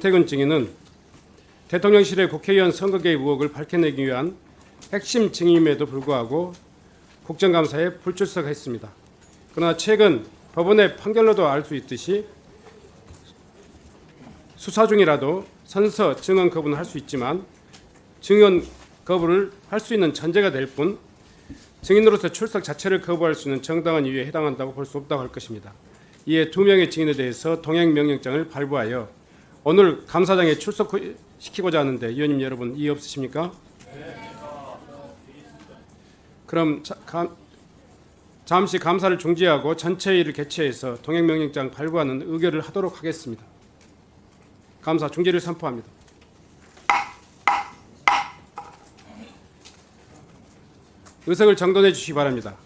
퇴근 증인은 대통령실의 국회의원 선거 개입 의혹을 밝혀내기 위한 핵심 증인임에도 불구하고 국정감사에 불출석했습니다. 그러나 최근 법원의 판결로도 알 수 있듯이 수사 중이라도 선서 증언 거부는 할 수 있지만 증언 거부를 할 수 있는 전제가 될 뿐 증인으로서 출석 자체를 거부할 수 있는 정당한 이유에 해당한다고 볼 수 없다고 할 것입니다. 이에 두 명의 증인에 대해서 동행 명령장을 발부하여 오늘 감사장에 출석시키고자 하는데 의원님 여러분 이의 없으십니까? 그럼 자, 감, 잠시 감사를 중지하고 전체 회의를 개최해서 동행 명령장 발부하는 의결을 하도록 하겠습니다. 감사 중지를 선포합니다. 의석을 정돈해 주시기 바랍니다.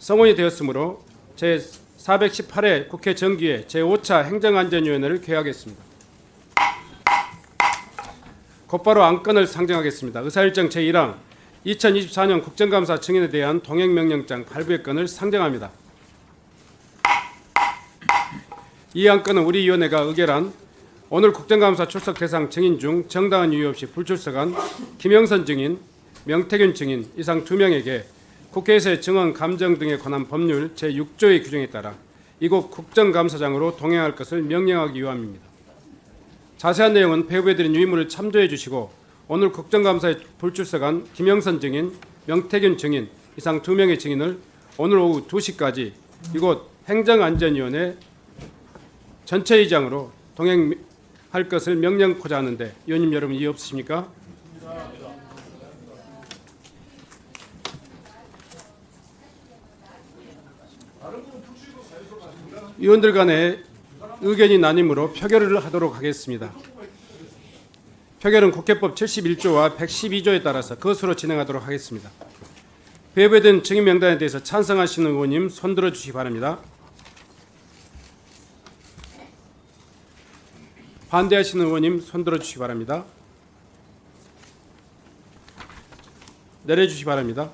성원이 되었으므로 제 418회 국회 정기회 제5차 행정안전위원회를 개하겠습니다. 곧바로 안건을 상정하겠습니다. 의사일정 제1항 2024년 국정감사 증인에 대한 동행명령장 발부의 건을 상정합니다. 이 안건은 우리 위원회가 의결한 오늘 국정감사 출석 대상 증인 중 정당한 이유 없이 불출석한 김영선 증인, 명태균 증인 이상 두 명에게 국회에서의 증언 감정 등에 관한 법률 제6조의 규정에 따라 이곳 국정감사장으로 동행할 것을 명령하기 위함입니다. 자세한 내용은 배부해드린 유인물을 참조해 주시고 오늘 국정감사에 불출석한 김영선 증인, 명태균 증인 이상 두 명의 증인을 오늘 오후 2시까지 이곳 행정안전위원회 전체의장으로 동행할 것을 명령코자 하는데 의원님 여러분 이해 없으십니까? 의원들 간에 의견이 나뉘므로 표결을 하도록 하겠습니다. 표결은 국회법 71조와 112조에 따라서 것으로 진행하도록 하겠습니다. 배부된 증인 명단에 대해서 찬성하시는 의원님 손들어 주시기 바랍니다. 반대하시는 의원님 손들어 주시기 바랍니다. 내려주시기 바랍니다.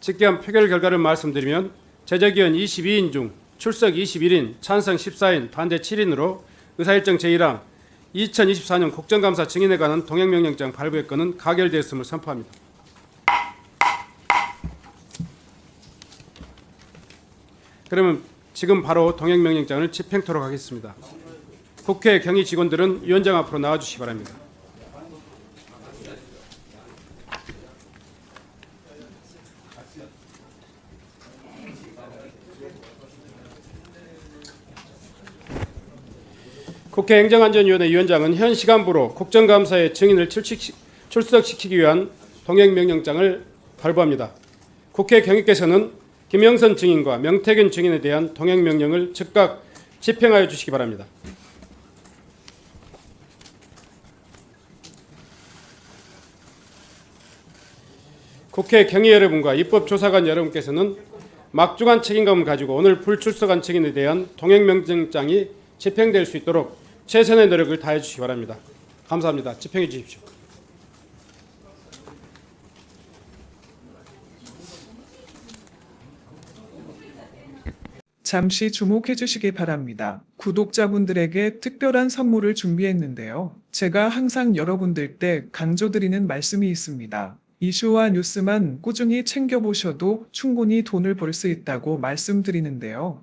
직계한 표결 결과를 말씀드리면 제적위원 22인 중 출석 21인, 찬성 14인, 반대 7인으로 의사일정 제1항 2024년 국정감사 증인에 관한 동행명령장 발부의 건은 가결되었음을 선포합니다. 그러면 지금 바로 동행명령장을 집행토록 하겠습니다. 국회 경위 직원들은 위원장 앞으로 나와주시기 바랍니다. 국회 행정안전위원회 위원장은 현 시간부로 국정감사의 증인을 출석시키기 위한 동행명령장을 발부합니다. 국회 경위께서는 김영선 증인과 명태균 증인에 대한 동행명령을 즉각 집행하여 주시기 바랍니다. 국회 경위 여러분과 입법조사관 여러분께서는 막중한 책임감을 가지고 오늘 불출석한 증인에 대한 동행명령장이 집행될 수 있도록 최선의 노력을 다해 주시기 바랍니다. 감사합니다. 집행해 주십시오. 잠시 주목해 주시기 바랍니다. 구독자분들에게 특별한 선물을 준비했는데요. 제가 항상 여러분들 때 강조드리는 말씀이 있습니다. 이슈와 뉴스만 꾸준히 챙겨보셔도 충분히 돈을 벌 수 있다고 말씀드리는데요.